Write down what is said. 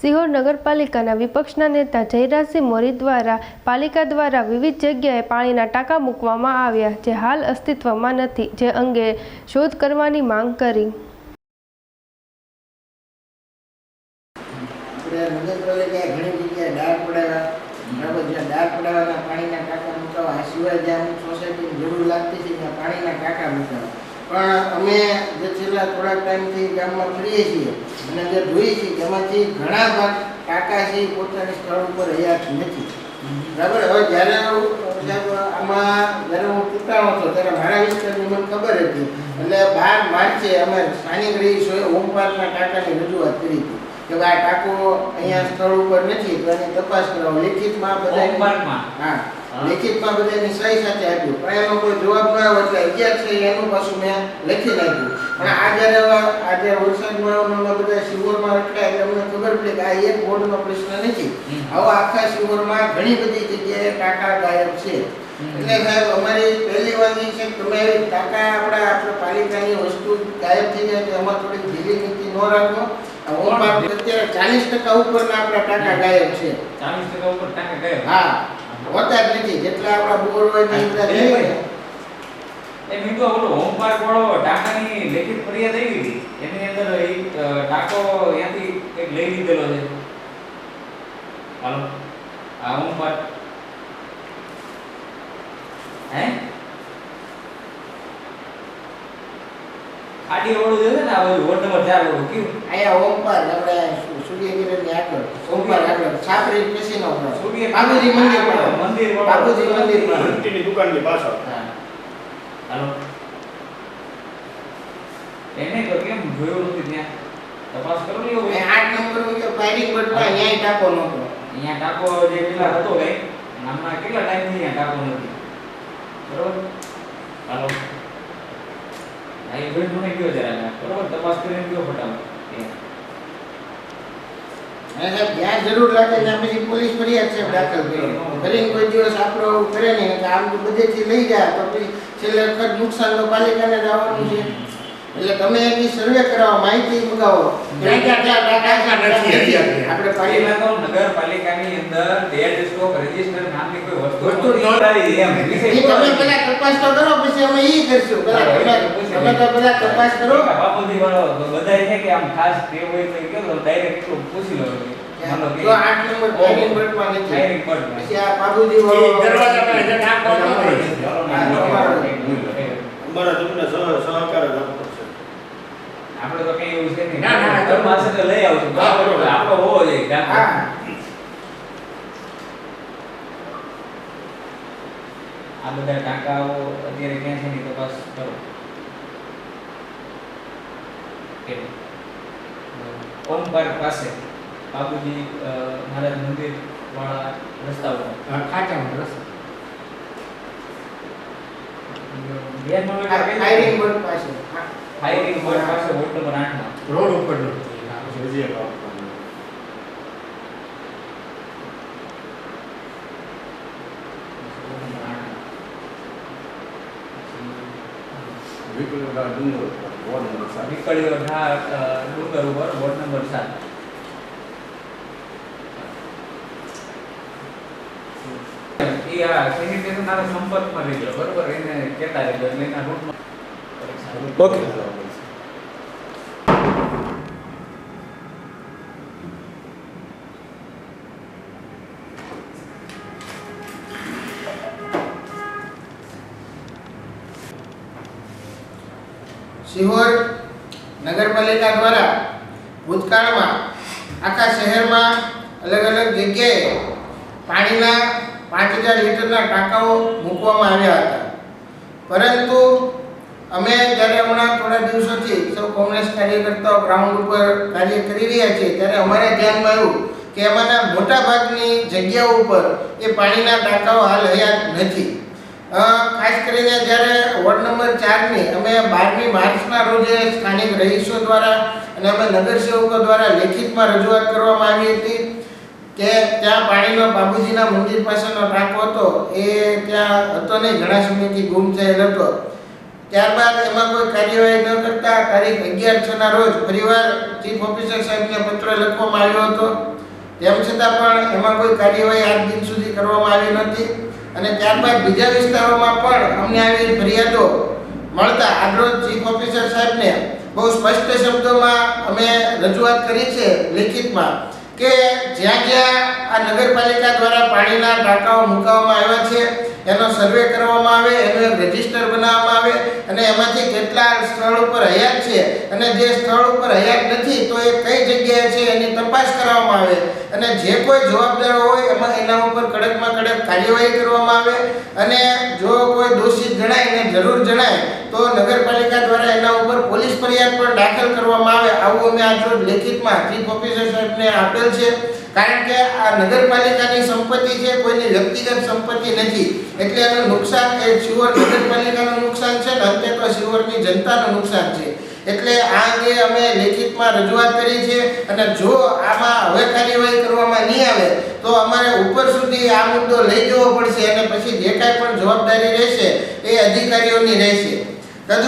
સિહોર નગરપાલિકાના વિપક્ષના નેતા જયરાજસિંહ મોરી દ્વારા પાલિકા દ્વારા વિવિધ જગ્યાએ પાણીના ટાંકા મૂકવામાં આવ્યા, જે હાલ અસ્તિત્વમાં નથી, જે અંગે શોધ કરવાની માંગ કરી. પાણીના ટાંકા મૂકાવા સિવાય જ્યાં સોસાયટીની જરૂર લાગતી છે, ત્યાં પાણીના ટાંકા મૂકાવા. પણ અમે જે છેલ્લા થોડાક ટાઈમથી ગામમાં ફરીએ છીએ અને જે જોઈએ છીએ એમાંથી ઘણા ભાગ છે પોતાની સ્થળ ઉપર રહ્યા નથી. બરાબર? હવે જ્યારે આમાં જ્યારે હું ચૂંટાણો હતો ત્યારે મારા વિસ્તારની મને ખબર હતી. એટલે બાર માર્ચે અમે સ્થાનિક રહીશોએ હોમ પાર્કના ટાંકાની રજૂઆત કરી હતી કે આ ટાંકો અહીંયા સ્થળ ઉપર નથી તો એની તપાસ કરાવો. લેખિતમાં બધા હા. લેખિતમાં બધાની સહી સાથે આપ્યું. પણ એનો કોઈ જવાબ ન આવ્યો એટલે અગિયાર છે એનું પાછું મેં લખી નાખ્યું. પણ આ જ્યારે આ જે આવ્યો બધા શિવરમાં રખાય એટલે અમને ખબર પડી કે આ એક બોર્ડનો પ્રશ્ન નથી. આવા આખા શિવરમાં ઘણી બધી જગ્યાએ ટાંકા ગાયબ છે. એટલે સાહેબ અમારી પહેલી વાત એ છે કે તમે ટાંકા આપણા આપણે પાલિકાની વસ્તુ ગાયબ થઈ જાય તો એમાં થોડીક ઢીલી નીતિ ન રાખો. અત્યારે ચાલીસ ટકા ઉપરના આપણા ટાંકા ગાયબ છે. ચાલીસ ટકા ઉપર ટાંકા ગાયબ? હા. હોતા જ નથી. જેટલા આપણા બોર હોય. એ મીઠો ઓલો હોમપાર્ક વાળો ટાંકાની લેખિત ફરિયાદ આવી હતી. એની અંદર એ ટાંકો ત્યાંથી એક લઈ લીધેલો છે. હાલો આ હોમપાર્ક. હે? ખાડી જે છે ને આ વોર્ડ નંબર ચાર ઓળું કયું? અહીંયા ઓમપાર આપણે સુ- સૂર્યકિરણની આગળ ઓમપાર આગળ છાપરી પેશીનો ઉપર. સૂર્ય બાપુજી મંદિર પર મંદિર વાળો. બાપુજી મંદિર પર ઘંટીની દુકાનની પાછળ હા. હાલો એને તો કેમ જોયું નથી ત્યાં તપાસ કરો ને એવું અહીં આઠ નંબર મુજબ ફાયરિંગ બટવા ન્યાય ટાંકો નહોતો અહીંયા ટાંકો જે પેલા હતો કઈ નામના કેટલા ટાઈમથી અહીંયા ટાંકો નથી બરોબર હાલો હા એ ભાઈ મને કયો જરા બરોબર તપાસ કરીને કયો ફટાફટ જરૂર લાગે ત્યાં પછી પોલીસ ફરિયાદ છે દાખલ કરી. કરીને કોઈ દિવસ આપણો આવું કરે નહીં એટલે આમ બધેથી લઈ જાય તો પછી છેલ્લે વખત નુકસાન તો પાલિકાને જ આવવાનું છે. એટલે તમે એની સર્વે કરાવો માહિતી મગાવો. આપણે પાલિકા નગરપાલિકાની અંદર ડેડ સ્ટોક રજિસ્ટર નામની કોઈ વસ્તુ તમે તપાસ તો કરો પછી અમે ઈ કરશું. પેલા તમે તો પેલા તપાસ કરો. બાપુજી વાળો બધાય છે કે આમ ખાસ ટેવ હોય તો કેવો ડાયરેક્ટ એટલું પૂછી લો. જો આઠ નંબર ડાયરેક્ટ બટમાં નથી. ડાયરેક્ટ બટ પછી આ બાબુજી એ વાળો દરવાજા પર જે ટાંકો હતો ને, હા, તમને સહકાર છે આપણે તો કઈ એવું છે નહીં. ના, ના, ઘર પાસે તો લઈ આવશું. આપણો હોવો જોઈએ ટાંકો. હા આ બધા ટાંકાઓ અત્યારે ક્યાં છે એની તપાસ કરો? ઓમ પાર્ક પાસે બાબુજી મહારાજ મંદિર વાળા રસ્તા. ઉપર રોડ ઉપર નથી ફાયરિંગ બટ પાસે હા. ફાયરિંગ બોર્ડ પાસે વોર્ડ નંબર 8 માં રોડ ઉપર એક ડુંગર વોર્ડ નંબર સાત. અ, ડુંગર ઉપર વોર્ડ નંબર 7 ઈ આ સેનિટેશન ના સંપર્કમાં બરોબર એને કહેતા રહેજો એટલે એના રૂટમાં સિહોર નગરપાલિકા દ્વારા ભૂતકાળમાં આખા શહેરમાં અલગ અલગ જગ્યાએ પાણીના પાંચ હજાર લીટરના ટાંકાઓ મૂકવામાં આવ્યા હતા. પરંતુ અમે જ્યારે હમણાં થોડા દિવસોથી સૌ કોંગ્રેસ કાર્યકર્તાઓ ગ્રાઉન્ડ ઉપર કાર્ય કરી રહ્યા છીએ, ત્યારે અમારે ધ્યાનમાં આવ્યું કે એમાંના મોટા ભાગની જગ્યાઓ ઉપર એ પાણીના ટાંકાઓ હાલ હયાત નથી. ખાસ કરીને જ્યારે વોર્ડ નંબર ચારની અમે બારમી માર્ચના રોજે સ્થાનિક રહીશો દ્વારા અને અમે નગરસેવકો દ્વારા લેખિતમાં રજૂઆત કરવામાં આવી હતી કે ત્યાં પાણીનો બાબુજીના મંદિર પાસેનો ટાંકો હતો, એ ત્યાં હતો નહીં, ઘણા સમયથી ગુમ થયેલ હતો. ત્યારબાદ એમાં કોઈ કાર્યવાહી ન કરતા તારીખ અગિયાર છ ના રોજ ફરીવાર ચીફ ઓફિસર સાહેબને પત્ર લખવામાં આવ્યો હતો. તેમ છતાં પણ એમાં કોઈ કાર્યવાહી આજ દિન સુધી કરવામાં આવી નથી. અને ત્યારબાદ બીજા વિસ્તારોમાં પણ અમને આવી ફરિયાદો મળતા આજરોજ ચીફ ઓફિસર સાહેબને બહુ સ્પષ્ટ શબ્દોમાં અમે રજૂઆત કરી છે લેખિતમાં કે જ્યાં જ્યાં આ નગરપાલિકા દ્વારા પાણીના ટાંકાઓ મૂકવામાં આવ્યા છે એનો સર્વે કરવામાં આવે, એનું એક રજિસ્ટર બનાવવામાં આવે અને એમાંથી કેટલા સ્થળ ઉપર હયાત છે અને જે સ્થળ ઉપર હયાત નથી તો એ કઈ જગ્યાએ છે એની તપાસ કરવામાં આવે. અને જે કોઈ જવાબદાર હોય એમાં એના ઉપર કડકમાં કડક કાર્યવાહી કરવામાં આવે અને જો કોઈ દોષિત જણાય એને જરૂર જણાય તો નગરપાલિકા દ્વારા એના ઉપર પોલીસ ફરિયાદ પણ દાખલ કરવામાં આવે. આવું અમે આજ લેખિતમાં ચીફ ઓફિસર સાહેબને આપેલ છે. કારણ કે આ નગરપાલિકાની સંપત્તિ છે, કોઈની વ્યક્તિગત સંપત્તિ નથી. એટલે એનું નુકસાન, એ શિવર નગરપાલિકાનું નુકસાન છે ને અંતે તો શિવરની જનતાનું નુકસાન છે. એટલે આ અંગે અમે લેખિતમાં રજૂઆત કરી છે અને જો આમાં હવે કાર્યવાહી કરવામાં નહીં આવે, તો અમારે ઉપર સુધી આ મુદ્દો લઈ જવો પડશે અને પછી જે કાંઈ પણ જવાબદારી રહેશે, એ અધિકારીઓની રહેશે.